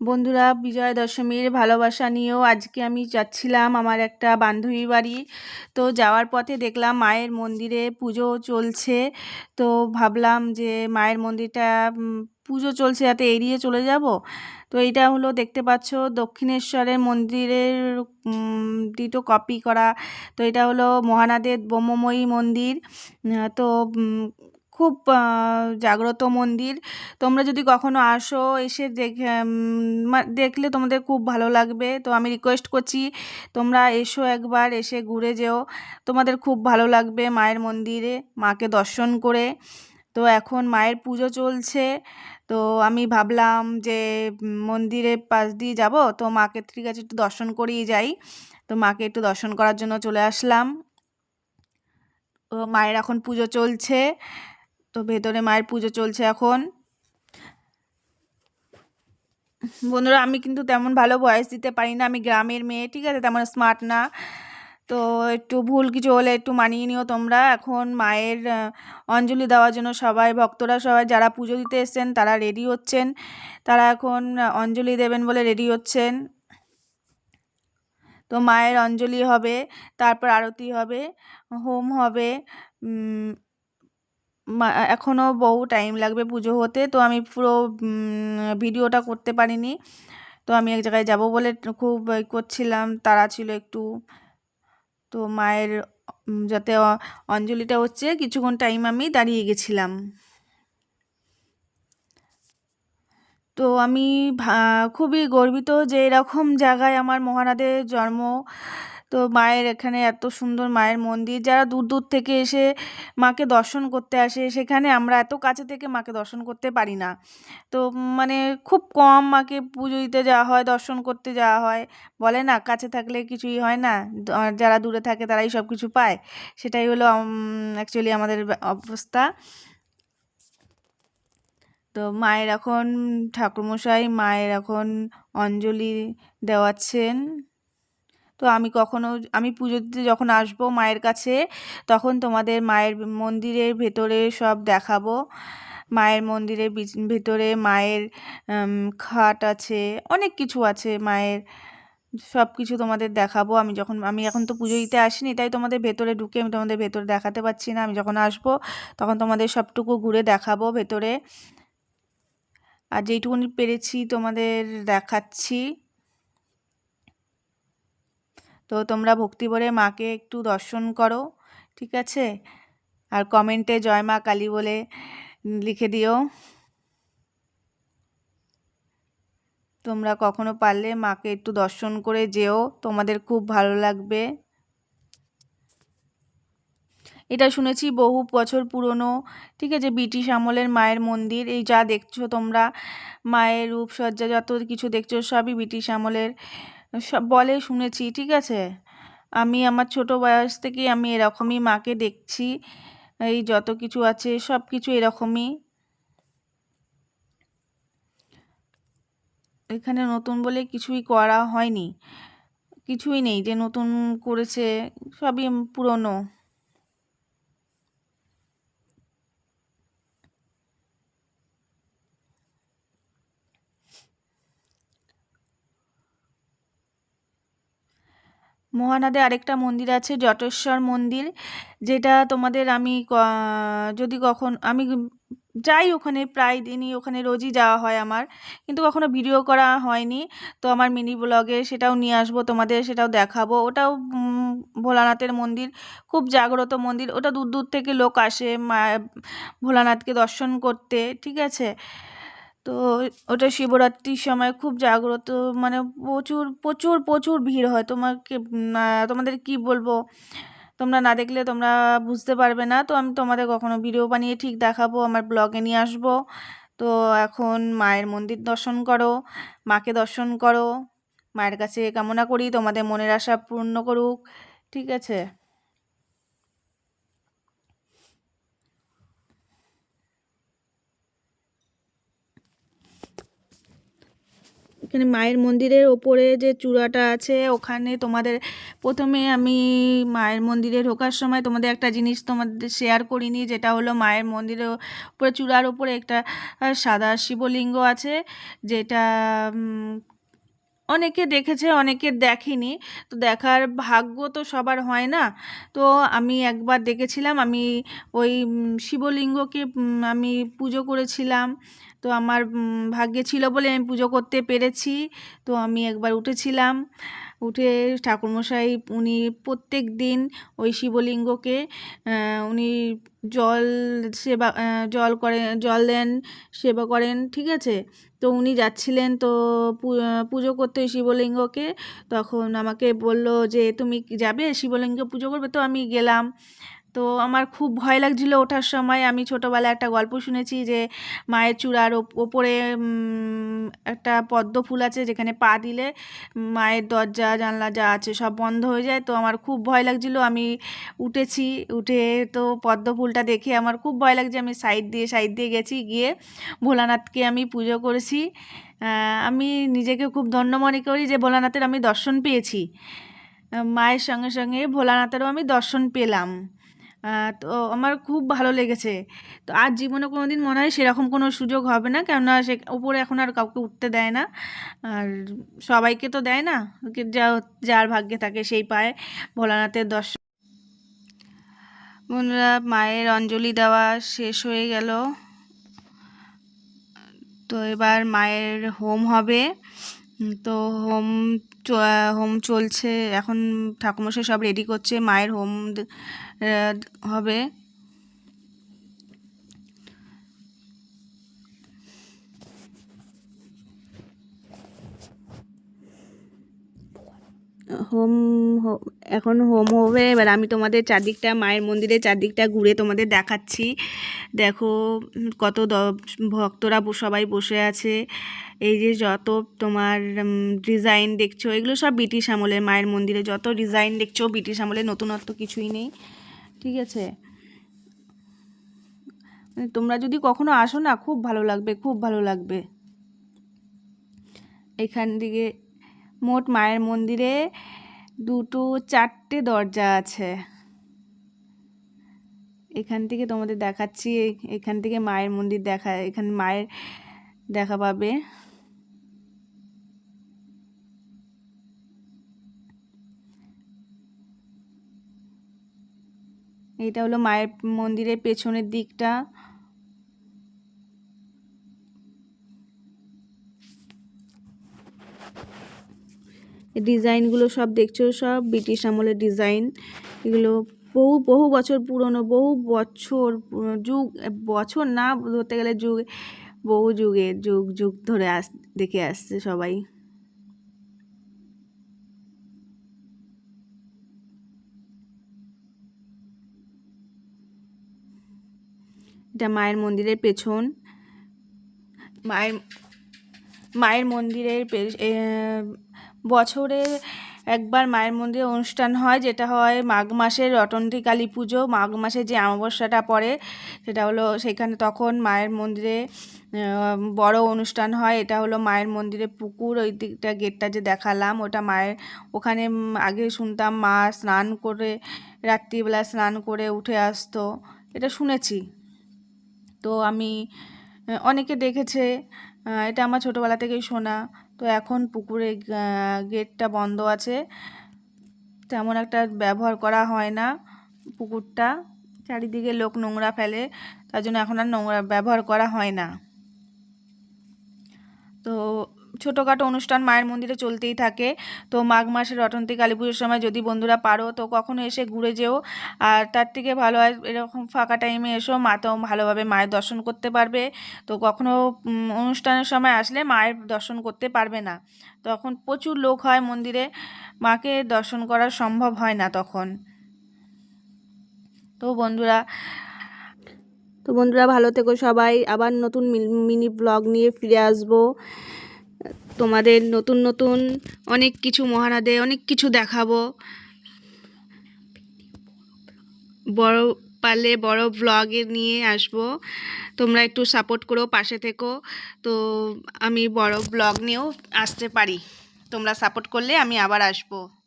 বন্ধুরা বিজয়া দশমীর ভালোবাসা নিয়েও আজকে আমি যাচ্ছিলাম আমার একটা বান্ধবী বাড়ি। তো যাওয়ার পথে দেখলাম মায়ের মন্দিরে পুজো চলছে। তো ভাবলাম যে মায়ের মন্দিরটা পুজো চলছে যাতে এড়িয়ে চলে যাব। তো এইটা হলো দেখতে পাচ্ছ দক্ষিণেশ্বরের মন্দিরের দুটো কপি করা। তো এটা হলো মহানাদের ব্রহ্মময়ী মন্দির। তো খুব জাগ্রত মন্দির। তোমরা যদি কখনো আসো, এসে দেখে দেখলে তোমাদের খুব ভালো লাগবে। তো আমি রিকোয়েস্ট করছি, তোমরা এসো একবার, এসে ঘুরে যেও। তোমাদের খুব ভালো লাগবে মায়ের মন্দিরে, মাকে দর্শন করে। তো এখন মায়ের পুজো চলছে। তো আমি ভাবলাম যে মন্দিরের পাশ দিয়ে যাব। তো মাকে ঠিক আছে, একটু দর্শন করেই যাই। তো মাকে একটু দর্শন করার জন্য চলে আসলাম। মায়ের এখন পুজো চলছে। তো ভেতরে মায়ের পুজো চলছে এখন। বন্ধুরা, আমি কিন্তু তেমন ভালো ভয়েস দিতে পারি না, আমি গ্রামের মেয়ে, ঠিক আছে? তেমন স্মার্ট না। তো একটু ভুল কিছু হলে একটু মানিয়ে নিও তোমরা। এখন মায়ের অঞ্জলি দেওয়ার জন্য সবাই, ভক্তরা সবাই, যারা পুজো দিতে এসছেন, তারা রেডি হচ্ছেন। তারা এখন অঞ্জলি দেবেন বলে রেডি হচ্ছেন। তো মায়ের অঞ্জলি হবে, তারপর আরতি হবে, হোম হবে এখনও বহু টাইম লাগবে পুজো হতে। তো আমি পুরো ভিডিওটা করতে পারিনি। তো আমি এক জায়গায় যাব বলে খুব করছিলাম। তারা ছিল একটু। তো মায়ের যাতে অঞ্জলিটা হচ্ছে, কিছুক্ষণ টাইম আমি দাঁড়িয়ে গেছিলাম। তো আমি খুবই গর্বিত যে এরকম জায়গায় আমার মহানাদের জন্ম তো মায়ের এখানে এত সুন্দর মায়ের মন্দির। যারা দূর দূর থেকে এসে মাকে দর্শন করতে আসে, সেখানে আমরা এত কাছে থেকে মাকে দর্শন করতে পারি না। তো মানে খুব কম মাকে পুজো দিতে যাওয়া হয়, দর্শন করতে যাওয়া হয়। বলে না, কাছে থাকলে কিছুই হয় না যারা দূরে থাকে তারাই সব কিছু পায়। সেটাই হলো অ্যাকচুয়ালি আমাদের অবস্থা। তো মায়ের এখন ঠাকুরমশাই, মায়ের এখন অঞ্জলি দেওয়াচ্ছেন। তো আমি কখনো আমি পুজো দিতে যখন আসব মায়ের কাছে, তখন তোমাদের মায়ের মন্দিরের ভেতরে সব দেখাবো। মায়ের মন্দিরের ভেতরে মায়ের খাট আছে, অনেক কিছু আছে মায়ের। সব কিছু তোমাদের দেখাবো। আমি যখন, আমি এখন তো পুজো দিতে আসিনি, তাই তোমাদের ভেতরে ঢুকে আমি তোমাদের ভেতরে দেখাতে পারছি না। আমি যখন আসব, তখন তোমাদের সবটুকু ঘুরে দেখাবো ভেতরে। আর যেইটুকুনি পেরেছি তোমাদের দেখাচ্ছি। তো তোমরা ভক্তি ভরে মাকে একটু দর্শন করো, ঠিক আছে? আর কমেন্টে জয় মা কালী বলে লিখে দিও। তোমরা কখনো পারলে মাকে একটু দর্শন করে যেও, তোমাদের খুব ভালো লাগবে। এটা শুনেছি বহু বছর পুরনো, ঠিক আছে? ব্রিটিশ আমলের মায়ের মন্দির, এই যা দেখছ তোমরা, মায়ের রূপসজ্জা যত কিছু দেখছ সবই ব্রিটিশ আমলের। সব বলে শুনেছি, ঠিক আছে? আমি আমার ছোট বয়স থেকে আমি এরকমই মাকে দেখছি। এই যত কিছু আছে, সব কিছু এরকমই। এখানে নতুন বলে কিছুই করা হয়নি। কিছুই নেই যে নতুন করেছে, সবই পুরনো। মহানাদে আরেকটা মন্দির আছে, জটেশ্বর মন্দির, যেটা তোমাদের আমি যদি কখন, আমি যাই ওখানে, প্রায় দিনই ওখানে রোজই যাওয়া হয় আমার, কিন্তু কখনো ভিডিও করা হয়নি। তো আমার মিনি ব্লগে সেটাও নিয়ে আসব, তোমাদের সেটাও দেখাবো। ওটাও ভোলানাথের মন্দির, খুব জাগ্রত মন্দির। ওটা দূর দূর থেকে লোক আসে ভোলানাথকে দর্শন করতে, ঠিক আছে? তো ওটা শিবরাত্রির সময় খুব জাগ্রত মানে প্রচুর প্রচুর প্রচুর ভিড় হয়। তোমাকে তোমাদের কি বলব? তোমরা না দেখলে তোমরা বুঝতে পারবে না। তো আমি তোমাদের কখনো ভিডিও বানিয়ে ঠিক দেখাবো, আমার ব্লগে নিয়ে আসব। তো এখন মায়ের মন্দির দর্শন করো, মাকে দর্শন করো, মায়ের কাছে কামনা করি, তোমাদের মনের আশা পূর্ণ করুক, ঠিক আছে? এখানে মায়ের মন্দিরের ওপরে যে চূড়াটা আছে, ওখানে তোমাদের প্রথমে আমি মায়ের মন্দিরে ঢোকার সময় তোমাদের একটা জিনিস তোমাদের শেয়ার করিনি, যেটা হলো মায়ের মন্দিরের উপরে চূড়ার ওপরে একটা সাদা শিবলিঙ্গ আছে, যেটা অনেকে দেখেছে, অনেকে দেখেনি। তো দেখার ভাগ্য তো সবার হয় না। তো আমি একবার দেখেছিলাম, আমি ওই শিবলিঙ্গকে আমি পুজো করেছিলাম। তো আমার ভাগ্যে ছিল বলে আমি পুজো করতে পেরেছি। তো আমি একবার উঠেছিলাম, উঠে ঠাকুরমশাই, উনি প্রত্যেক দিন ওই শিবলিঙ্গকে উনি জল সেবা জল করে জল দেন, সেবা করেন, ঠিক আছে? তো উনি যাচ্ছিলেন তো পুজো করতে ওই শিবলিঙ্গকে। তখন আমাকে বলল যে, তুমি যাবে? শিবলিঙ্গ পুজো করবে? তো আমি গেলাম। তো আমার খুব ভয় লাগছিল ওঠার সময়। আমি ছোটোবেলায় একটা গল্প শুনেছি যে, মায়ের চূড়ার ওপ- ওপরে একটা পদ্ম ফুল আছে যেখানে পা দিলে মায়ের দরজা, জানলা যা আছে সব বন্ধ হয়ে যায়। তো আমার খুব ভয় লাগছিল। আমি উঠেছি, উঠে তো পদ্ম ফুলটা দেখে আমার খুব ভয় লাগছে। আমি সাইড দিয়ে সাইড দিয়ে গেছি, গিয়ে ভোলানাথকে আমি পুজো করেছি। আমি নিজেকে খুব ধন্য মনে করি যে, ভোলানাথের আমি দর্শন পেয়েছি। মায়ের সঙ্গে সঙ্গে ভোলানাথেরও আমি দর্শন পেলাম। তো আমার খুব ভালো লেগেছে। তো আর জীবনে কোনো দিন মনে হয় সেরকম কোনো সুযোগ হবে না, কেননা সে উপরে এখন আর কাউকে উঠতে দেয় না। আর সবাইকে তো দেয় না যা যার ভাগ্যে থাকে সেই পায় ভোলানাথের দর্শন। বন্ধুরা, মায়ের অঞ্জলি দেওয়া শেষ হয়ে গেল। তো এবার মায়ের হোম হবে। তো হোম হোম চলছে। এখন ঠাকুমশাই সব রেডি করছে। মায়ের হোম হবে। হোম এখন হোম হবে। এবার আমি তোমাদের চারদিকটা, মায়ের মন্দিরের চারদিকটা ঘুরে তোমাদের দেখাচ্ছি। দেখো, কত ভক্তরা সবাই বসে আছে। এই যে যত তোমার ডিজাইন দেখছ, এগুলো সব ব্রিটিশ আমলের, মায়ের মন্দিরে যত ডিজাইন দেখছ, ব্রিটিশ আমলের নতুনত্ব কিছুই নেই। ঠিক আছে? মানে তোমরা যদি কখনো আসো না, খুব ভালো লাগবে, খুব ভালো লাগবে। এখান থেকে মোট মায়ের মন্দিরে দুটো চারটে দরজা আছে। এখান থেকে তোমাদের দেখাচ্ছি, এখান থেকে মায়ের মন্দির দেখা, এখানে মায়ের দেখা পাবে। এটা হলো মায়ের মন্দিরের পেছনের দিকটা। ডিজাইনগুলো সব দেখছ, সব ব্রিটিশ আমলের ডিজাইন। এগুলো বহু বহু বছর পুরনো, বহু বছর যুগ, বছর না ধরতে গেলে যুগ, বহু যুগে, যুগ যুগ ধরে আস, দেখে আসছে সবাই। এটা মায়ের মন্দিরের পেছন। মায়ের মায়ের মন্দিরের বছরে একবার মায়ের মন্দিরে অনুষ্ঠান হয়, যেটা হয় মাঘ মাসের রটন্তী কালী পুজো। মাঘ মাসে যে অমাবস্যাটা পড়ে, সেটা হলো সেখানে তখন মায়ের মন্দিরে বড় অনুষ্ঠান হয়। এটা হলো মায়ের মন্দিরে পুকুর, ওই দিকটা গেটটা যে দেখালাম, ওটা মায়ের, ওখানে আগে শুনতাম মা স্নান করে, রাত্রিবেলা স্নান করে উঠে আসতো। এটা শুনেছি। তো আমি অনেকে দেখেছে। এটা আমার ছোটোবেলা থেকেই শোনা। তো এখন পুকুরে গেটটা বন্ধ আছে। তেমন একটা ব্যবহার করা হয় না পুকুরটা। চারিদিকে লোক নোংরা ফেলে, তার জন্য এখন আর নোংরা ব্যবহার করা হয় না। তো ছোটোখাটো অনুষ্ঠান মায়ের মন্দিরে চলতেই থাকে। তো মাঘ মাসের রটন্তী কালী পুজোর সময় যদি বন্ধুরা পারো, তো কখনো এসে ঘুরে যেও। আর তার থেকে ভালো হয় এরকম ফাঁকা টাইমে এসো, মা তো ভালোভাবে মায়ের দর্শন করতে পারবে। তো কখনো অনুষ্ঠানের সময় আসলে মায়ের দর্শন করতে পারবে না। তখন প্রচুর লোক হয় মন্দিরে, মাকে দর্শন করা সম্ভব হয় না তখন। তো বন্ধুরা তো বন্ধুরা ভালো থেকো সবাই। আবার নতুন মিনি ব্লগ নিয়ে ফিরে আসব। তোমাদের নতুন নতুন অনেক কিছু মহারাদে অনেক কিছু দেখাবো। বড় পারলে বড় ব্লগে নিয়ে আসব। তোমরা একটু সাপোর্ট করো, পাশে থেকো। তো আমি বড় ব্লগ নিয়েও আসতে পারি। তোমরা সাপোর্ট করলে আমি আবার আসব।